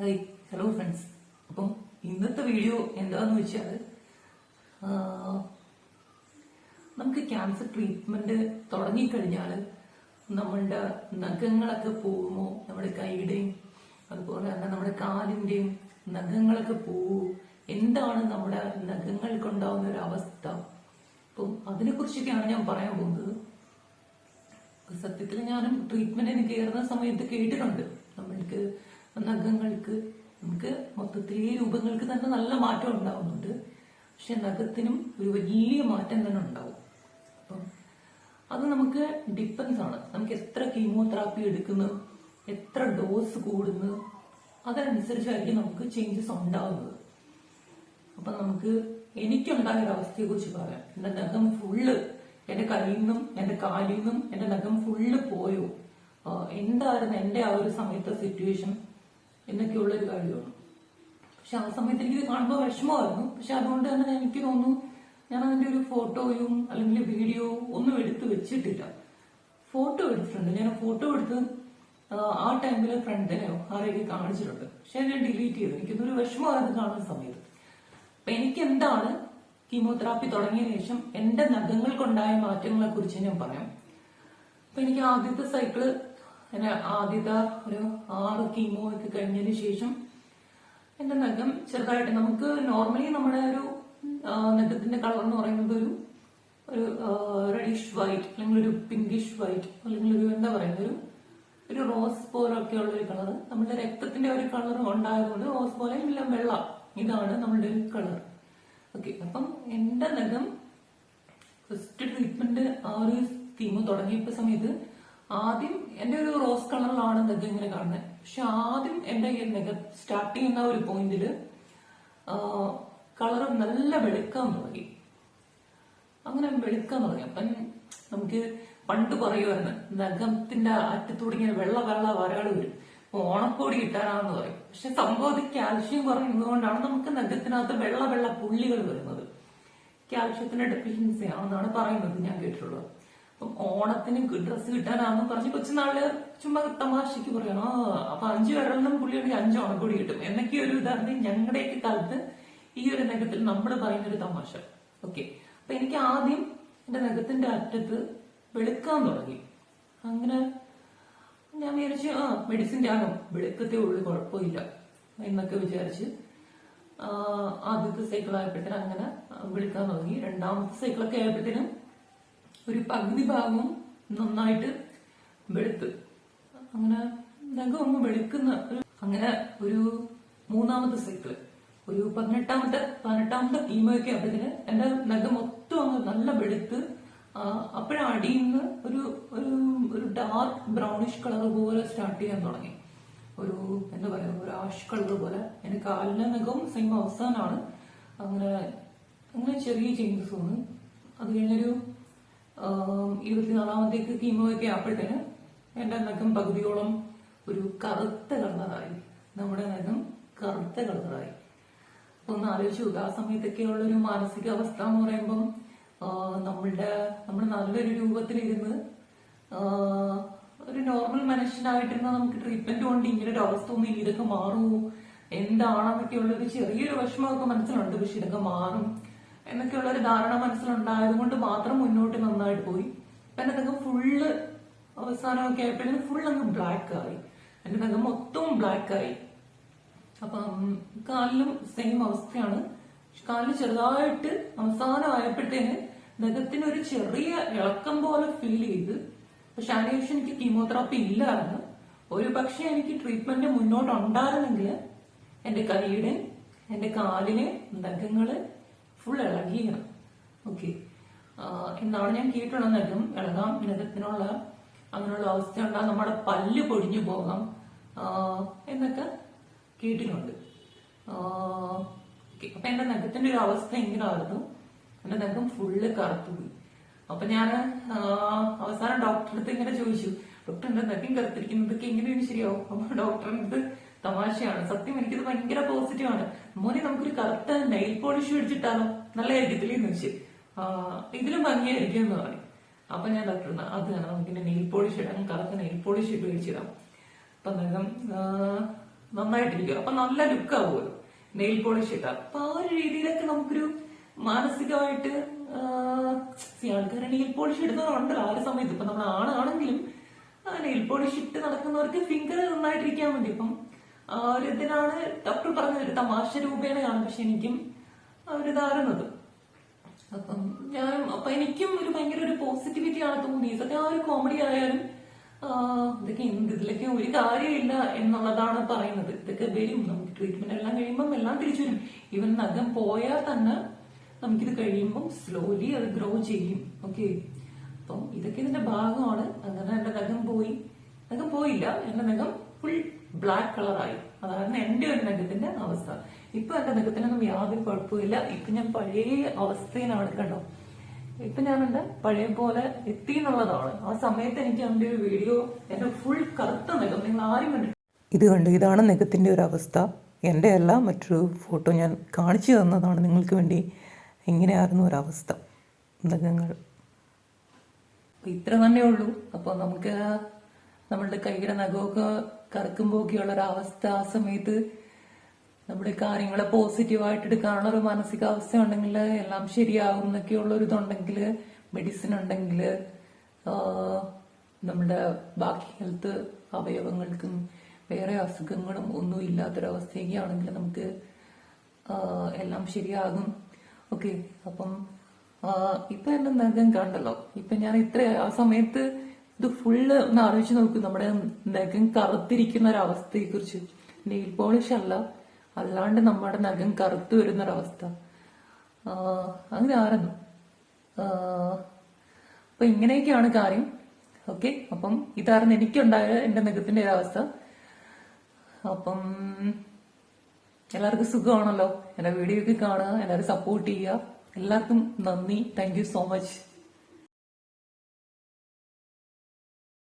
Hi hello friends അപ്പം ഇന്നത്തെ video എന്താന്ന് വെച്ചാൽ നമുക്ക് ക്യാൻസർ ട്രീറ്റ്മെന്റ് തുടങ്ങിക്കഴിഞ്ഞാൽ നമ്മളുടെ നഖങ്ങളൊക്കെ പോകുമോ? നമ്മുടെ കൈയുടെയും അതുപോലെ തന്നെ നമ്മുടെ കാലിന്റെയും നഖങ്ങളൊക്കെ പോകുമോ എന്താണ് നമ്മുടെ നഖങ്ങൾക്കുണ്ടാവുന്ന ഒരു അവസ്ഥ? അപ്പം അതിനെക്കുറിച്ചൊക്കെയാണ് ഞാൻ പറയാൻ പോകുന്നത്. സത്യത്തിൽ ഞാനും ട്രീറ്റ്മെന്റിന് കയറുന്ന സമയത്ത് കേട്ടിട്ടുണ്ട്. നമ്മൾക്ക് നഖങ്ങൾക്ക് നമുക്ക് മൊത്തത്തിൽ ഈ രൂപങ്ങൾക്ക് തന്നെ നല്ല മാറ്റം ഉണ്ടാവുന്നുണ്ട്. പക്ഷെ നഖത്തിനും ഒരു വലിയ മാറ്റം തന്നെ ഉണ്ടാവും. അപ്പം അത് നമുക്ക് ഡിപ്പെൻസ് ആണ്. നമുക്ക് എത്ര കീമോതെറാപ്പി എടുക്കുന്നു എത്ര ഡോസ് കൂടുന്നു അതനുസരിച്ചായിരിക്കും നമുക്ക് ചേഞ്ചസ് ഉണ്ടാവുന്നത്. അപ്പൊ നമുക്ക് എനിക്കുണ്ടായ ഒരു അവസ്ഥയെ കുറിച്ച് പറയാം. എന്റെ നഖം ഫുള്ള് എന്റെ കയ്യിൽ നിന്നും എന്റെ കാലിൽ നിന്നും എന്റെ നഖം ഫുള്ള് പോയോ? എന്തായിരുന്നു എന്റെ ആ ഒരു സമയത്തെ സിറ്റുവേഷൻ എന്നൊക്കെയുള്ള ഒരു കാര്യമാണ്. പക്ഷെ ആ സമയത്ത് എനിക്ക് കാണുമ്പോൾ വിഷമമായിരുന്നു. പക്ഷെ അതുകൊണ്ട് തന്നെ എനിക്ക് തോന്നുന്നു ഞാൻ അതിന്റെ ഒരു ഫോട്ടോയും അല്ലെങ്കിൽ വീഡിയോ ഒന്നും എടുത്തു വെച്ചിട്ടില്ല. ഫോട്ടോ എടുത്തിട്ടുണ്ട്. ഞാൻ ഫോട്ടോ എടുത്ത് ആ, ആ ടൈമിൽ ഫ്രണ്ടിനെയോ ആരെയൊക്കെ കാണിച്ചിട്ടുണ്ട്. പക്ഷെ ഞാൻ ഡിലീറ്റ് ചെയ്തു. എനിക്കൊന്നൊരു വിഷമമായിരുന്നു കാണുന്ന സമയത്ത്. അപ്പൊ എനിക്ക് എന്താണ് കീമോതെറാപ്പി തുടങ്ങിയ ശേഷം എന്റെ നഖങ്ങൾക്കുണ്ടായ മാറ്റങ്ങളെ കുറിച്ച് ഞാൻ പറയാം. അപ്പൊ എനിക്ക് ആദ്യത്തെ സൈക്കിൾ എന്നെ ആദ്യത്തെ ഒരു ആറ് കീമോ ഒക്കെ കഴിഞ്ഞതിന് ശേഷം എന്റെ നഖം ചെറുതായിട്ട് നമുക്ക് നോർമലി നമ്മുടെ ഒരു നഖത്തിന്റെ കളർ എന്ന് പറയുന്നത് ഒരു ഒരു റെഡിഷ് വൈറ്റ് അല്ലെങ്കിൽ ഒരു പിങ്കിഷ് വൈറ്റ് അല്ലെങ്കിൽ ഒരു എന്താ പറയുന്നത് ഒരു ഒരു റോസ് പോലൊക്കെ ഉള്ള ഒരു കളർ നമ്മുടെ രക്തത്തിന്റെ ഒരു കളർ ഉണ്ടായതുകൊണ്ട് റോസ് പോലെ ഇല്ല വെള്ള. ഇതാണ് നമ്മുടെ ഒരു കളർ ഓക്കെ അപ്പം എന്റെ നഖം ഫസ്റ്റ് ട്രീറ്റ്മെന്റ് ആ ഒരു സ്കീമ് തുടങ്ങിയപ്പോ സമയത്ത് ആദ്യം എന്റെ ഒരു റോസ് കളറിലാണ് നെഗ് ഇങ്ങനെ കാണുന്നത്. പക്ഷെ ആദ്യം എന്റെ ഈ നഖം സ്റ്റാർട്ട് ചെയ്യുന്ന ഒരു പോയിന്റിൽ കളർ നല്ല വെളുക്കാൻ തുടങ്ങി. അങ്ങനെ വെളുക്കാൻ തുടങ്ങി. അപ്പം നമുക്ക് പണ്ട് പറയുമായിരുന്നു നഖത്തിന്റെ അറ്റത്തൂടെ ഇങ്ങനെ വെള്ള വെള്ള വരകൾ വരും. ഓണക്കോടി കിട്ടാനാന്ന് പറയും. പക്ഷെ സംഭവം ഇത് കാൽഷ്യം കുറയുന്നത് കൊണ്ടാണ് നമുക്ക് നഖത്തിനകത്ത് വെള്ള വെള്ള പുള്ളികൾ വരുന്നത്. കാൽഷ്യത്തിന്റെ ഡെഫിഷ്യൻസി ആണെന്നാണ് പറയുന്നത് ഞാൻ കേട്ടിട്ടുള്ളത്. അപ്പം ഓണത്തിന് ഡ്രസ്സ് കിട്ടാനാന്ന് പറഞ്ഞ് കൊച്ചുനാളിൽ ചുമ്മാ തമാശക്ക് പറയണം ആ അപ്പൊ അഞ്ചു വരണം പുള്ളിയുടെ അഞ്ച് കൂടി കിട്ടും. എന്നൊക്കെ ഒരു ഇതാണ് ഞങ്ങളുടെയൊക്കെ കാലത്ത് ഈ ഒരു നഗത്തിൽ നമ്മൾ പറയുന്ന ഒരു തമാശ. ഓക്കെ അപ്പൊ എനിക്ക് ആദ്യം എന്റെ നഗത്തിന്റെ അറ്റത്ത് വെളുക്കാൻ തുടങ്ങി. അങ്ങനെ ഞാൻ വിചാരിച്ചു ആ മെഡിസിന്റെ ആകും വെളുക്കത്തേ ഉള്ളു കുഴപ്പമില്ല എന്നൊക്കെ വിചാരിച്ച് ആദ്യത്തെ സൈക്കിൾ ആയപ്പോഴത്തേനും അങ്ങനെ വിളിക്കാൻ തുടങ്ങി. രണ്ടാമത്തെ സൈക്കിളൊക്കെ ആയപ്പോഴത്തേനും ഒരു പകുതി ഭാഗവും നന്നായിട്ട് വെളുത്ത്. അങ്ങനെ നഖം ഒന്ന് വെളുക്കുന്ന അങ്ങനെ ഒരു മൂന്നാമത്തെ സൈക്കിൾ ഒരു പതിനെട്ടാമത്തെ പതിനെട്ടാമത്തെ കീമൊക്കെ ആയപ്പോഴത്തേന് എന്റെ നഖം മൊത്തം അങ്ങ് നല്ല വെളുത്ത്. അപ്പോഴും അടിയിൽ നിന്ന് ഒരു ഒരു ഒരു ഡാർക്ക് ബ്രൗണിഷ് കളർ പോലെ സ്റ്റാർട്ട് ചെയ്യാൻ തുടങ്ങി. ഒരു എന്താ പറയാ ഒരു ആഷ് കളർ പോലെ. എന്റെ കാലിന്റെ നഖവും സെയിം അവസാനാണ്. അങ്ങനെ അങ്ങനെ ചെറിയ ചേഞ്ചസ് വന്നു. അത് കഴിഞ്ഞൊരു ഇരുപത്തിനാലാമത്തേക്ക് കീമോയൊക്കെ ആപ്പോഴത്തേന് എന്റെ നഖം പകുതിയോളം ഒരു കറുത്ത കളറായി. നമ്മുടെ നഖം കറുത്ത കളറായി. ഒന്ന് ആലോചിച്ച് നോക്കുക ആ സമയത്തൊക്കെയുള്ള ഒരു മാനസികാവസ്ഥ എന്ന് പറയുമ്പം നമ്മളുടെ നമ്മൾ നല്ലൊരു രൂപത്തിലിരുന്ന് ഒരു നോർമൽ മനുഷ്യനായിട്ടിരുന്ന നമുക്ക് ട്രീറ്റ്മെന്റ് കൊണ്ട് ഇങ്ങനെ ഒരു അവസ്ഥ ഒന്നും ഇതൊക്കെ മാറുമോ എന്താണെന്നൊക്കെയുള്ളൊരു ചെറിയൊരു വിഷമമൊക്കെ മനസ്സിലുണ്ട്. പക്ഷെ ഇതൊക്കെ മാറും. എന്നൊക്കെയുള്ള ഒരു ധാരണ മനസ്സിലുണ്ടായത് കൊണ്ട് മാത്രം മുന്നോട്ട് നന്നായിട്ട് പോയി. എന്റെ നഖം ഫുള്ള് അവസാനമൊക്കെ ആയപ്പോഴും ഫുൾ അങ്ങ് ബ്ലാക്ക് ആയി. എന്റെ നഖം മൊത്തവും ബ്ലാക്ക് ആയി. അപ്പം കാലിലും സെയിം അവസ്ഥയാണ്. കാലിൽ ചെറുതായിട്ട് അവസാനമായപ്പോഴത്തേന് നഖത്തിന് ഒരു ചെറിയ ഇളക്കം പോലെ ഫീൽ ചെയ്ത്. പക്ഷെ അതിനുശേഷം എനിക്ക് കീമോതെറാപ്പി ഇല്ലായിരുന്നു. ഒരു പക്ഷെ എനിക്ക് ട്രീറ്റ്മെന്റ് മുന്നോട്ടുണ്ടായിരുന്നെങ്കിൽ എന്റെ കൈയുടെ എന്റെ കാലിന് നഖങ്ങൾ ഫുൾ ഇളകിയാണ് ഓക്കെ എന്നാണ് ഞാൻ കേട്ടിട്ടുള്ള നഖം ഇളകാം നിരത്തിനുള്ള അങ്ങനെയുള്ള അവസ്ഥ ഉണ്ടാകും നമ്മുടെ പല്ല് പൊടിഞ്ഞു പോകാം എന്നൊക്കെ കേട്ടിട്ടുണ്ട്. അപ്പൊ എന്റെ നഖത്തിന്റെ ഒരു അവസ്ഥ ഇങ്ങനായിരുന്നു എന്റെ നഖം ഫുള്ള് കറുത്തുപോയി. അപ്പൊ ഞാൻ അവസാനം ഡോക്ടറെ അടുത്ത് ഇങ്ങനെ ചോദിച്ചു ഡോക്ടർ എന്റെ നഖം കറുത്തിരിക്കുന്നതൊക്കെ എങ്ങനെയാണ് ശരിയാവും? അപ്പൊ ഡോക്ടറിന്റെ തമാശയാണ്. സത്യം എനിക്കിത് ഭയങ്കര പോസിറ്റീവ് ആണ്. മോനെ നമുക്കൊരു കറുത്ത നെയിൽ പോളിഷ് മേടിച്ചിട്ടാലോ നല്ലതായിരിക്കത്തില്ലേ എന്ന് വെച്ച്. ഇതിലും ഭംഗിയായിരിക്കും എന്ന് പറയും അപ്പൊ ഞാൻ ഡോക്ടർ അത് വേണം നമുക്ക് നെയിൽ പോളിഷ് ഇടാൻ കറുത്ത നെയിൽ പോളിഷ് ഇട്ട് മേടിച്ചിടാം. അപ്പൊ അന്നേരം നന്നായിട്ടിരിക്കും അപ്പൊ നല്ല ലുക്ക് ആവുമല്ലോ നെയിൽ പോളിഷ് ഇട്ടാൽ അപ്പൊ ആ ഒരു രീതിയിലൊക്കെ നമുക്കൊരു മാനസികമായിട്ട് ആൾക്കാർ നെയിൽ പോളിഷ് ഇടുന്നവരുണ്ടല്ലോ ആ ഒരു സമയത്ത്. ഇപ്പൊ നമ്മൾ ആണാണെങ്കിലും നെയിൽ പോളിഷ് ഇട്ട് നടക്കുന്നവർക്ക് ഫിംഗർ നന്നായിട്ടിരിക്കാൻ വേണ്ടി. ഇപ്പം ഒരു ഇതിനാണ് ഡോക്ടർ പറഞ്ഞത് ഒരു തമാശ രൂപേണയാണ് പക്ഷെ എനിക്കും ഒരു ഇതായിരുന്നത് അപ്പം ഞാൻ അപ്പൊ എനിക്കും ഒരു ഭയങ്കര ഒരു പോസിറ്റിവിറ്റി ആണ് തോന്നി ഇതൊക്കെ ആ ഒരു കോമഡി ആയാലും ഇതൊക്കെ എന്ത് ഇതിലൊക്കെ ഒരു കാര്യമില്ല എന്നുള്ളതാണ് പറയുന്നത്. ഇതൊക്കെ വരും. നമുക്ക് ട്രീറ്റ്മെന്റ് എല്ലാം കഴിയുമ്പം എല്ലാം തിരിച്ചു വരും. ഇവൻ നഗം പോയാൽ തന്നെ നമുക്കിത് കഴിയുമ്പം സ്ലോലി അത് ഗ്രോ ചെയ്യും. ഓക്കെ അപ്പം ഇതൊക്കെ ഇതിന്റെ ഭാഗമാണ്. അങ്ങനെ എന്റെ നഖം പോയി. നഖം പോയില്ല. എന്റെ നഖം ഫുൾ ബ്ലാക്ക് കളറായി അതാണ് എന്റെ ഒരു നഖത്തിന്റെ അവസ്ഥ. ഇപ്പൊ എന്റെ നഖത്തിനൊന്നും യാതൊരു കുഴപ്പമില്ല ഇപ്പൊ ഞാൻ പഴയ അവസ്ഥയിലാണ് കണ്ടോ? ഇപ്പൊ എന്റെ പഴയ പോലെ എത്തി എന്നുള്ളതാണ് ആ സമയത്ത് എനിക്ക് എന്റെ ഒരു വീഡിയോ എന്റെ ഫുൾ കറുത്ത നഖം നിങ്ങൾ ആരും കണ്ടിട്ടില്ല. ഇത് കണ്ടു. ഇതാണ് നഖത്തിന്റെ ഒരു അവസ്ഥ. എന്റെ അല്ല മറ്റൊരു ഫോട്ടോ ഞാൻ കാണിച്ചു തന്നതാണ് നിങ്ങൾക്ക് വേണ്ടി. എങ്ങനെയായിരുന്നു ഒരവസ്ഥ നഖങ്ങൾ ഇത്ര തന്നെ ഉള്ളൂ. അപ്പോൾ നമുക്ക് നമ്മളുടെ കൈയുടെ നഖമൊക്കെ കറക്കുമ്പോഴൊക്കെയുള്ള ഒരു അവസ്ഥ ആ സമയത്ത് നമ്മുടെ കാര്യങ്ങളെ പോസിറ്റീവായിട്ട് എടുക്കാനുള്ള ഒരു മാനസികാവസ്ഥ ഉണ്ടെങ്കിൽ എല്ലാം ശരിയാകും എന്നൊക്കെയുള്ള ഒരു ഇതുണ്ടെങ്കിൽ മെഡിസിൻ ഉണ്ടെങ്കിൽ നമ്മുടെ ബാക്കി ഹെൽത്ത് അവയവങ്ങൾക്കും വേറെ അസുഖങ്ങളും ഒന്നും ഇല്ലാത്തൊരവസ്ഥയൊക്കെയാണെങ്കിൽ നമുക്ക് എല്ലാം ശരിയാകും. ഓക്കെ അപ്പം ഇപ്പൊ എന്റെ നഖം കണ്ടല്ലോ. ഇപ്പൊ ഞാൻ ഇത്ര ആ സമയത്ത് ഇത് ഫുള്ള് ഒന്ന് ആലോചിച്ച് നോക്കും. നമ്മുടെ നഖം കറുത്തിരിക്കുന്ന ഒരു അവസ്ഥയെ കുറിച്ച് നെയിൽ പോളിഷ് അല്ല. അല്ലാണ്ട് നമ്മുടെ നഖം കറുത്തു വരുന്ന ഒരവസ്ഥ ആ, അങ്ങനെ ആയിരുന്നു. അപ്പൊ ഇങ്ങനെയൊക്കെയാണ് കാര്യം. ഓക്കെ അപ്പം ഇതായിരുന്നു എനിക്കുണ്ടായ എന്റെ നഖത്തിന്റെ ഒരവസ്ഥ അപ്പം എല്ലാവർക്കും സുഖമാണല്ലോ? എന്റെ വീഡിയോ ഒക്കെ കാണുക എല്ലാവരും സപ്പോർട്ട് ചെയ്യുക. എല്ലാവർക്കും നന്ദി. Thank so much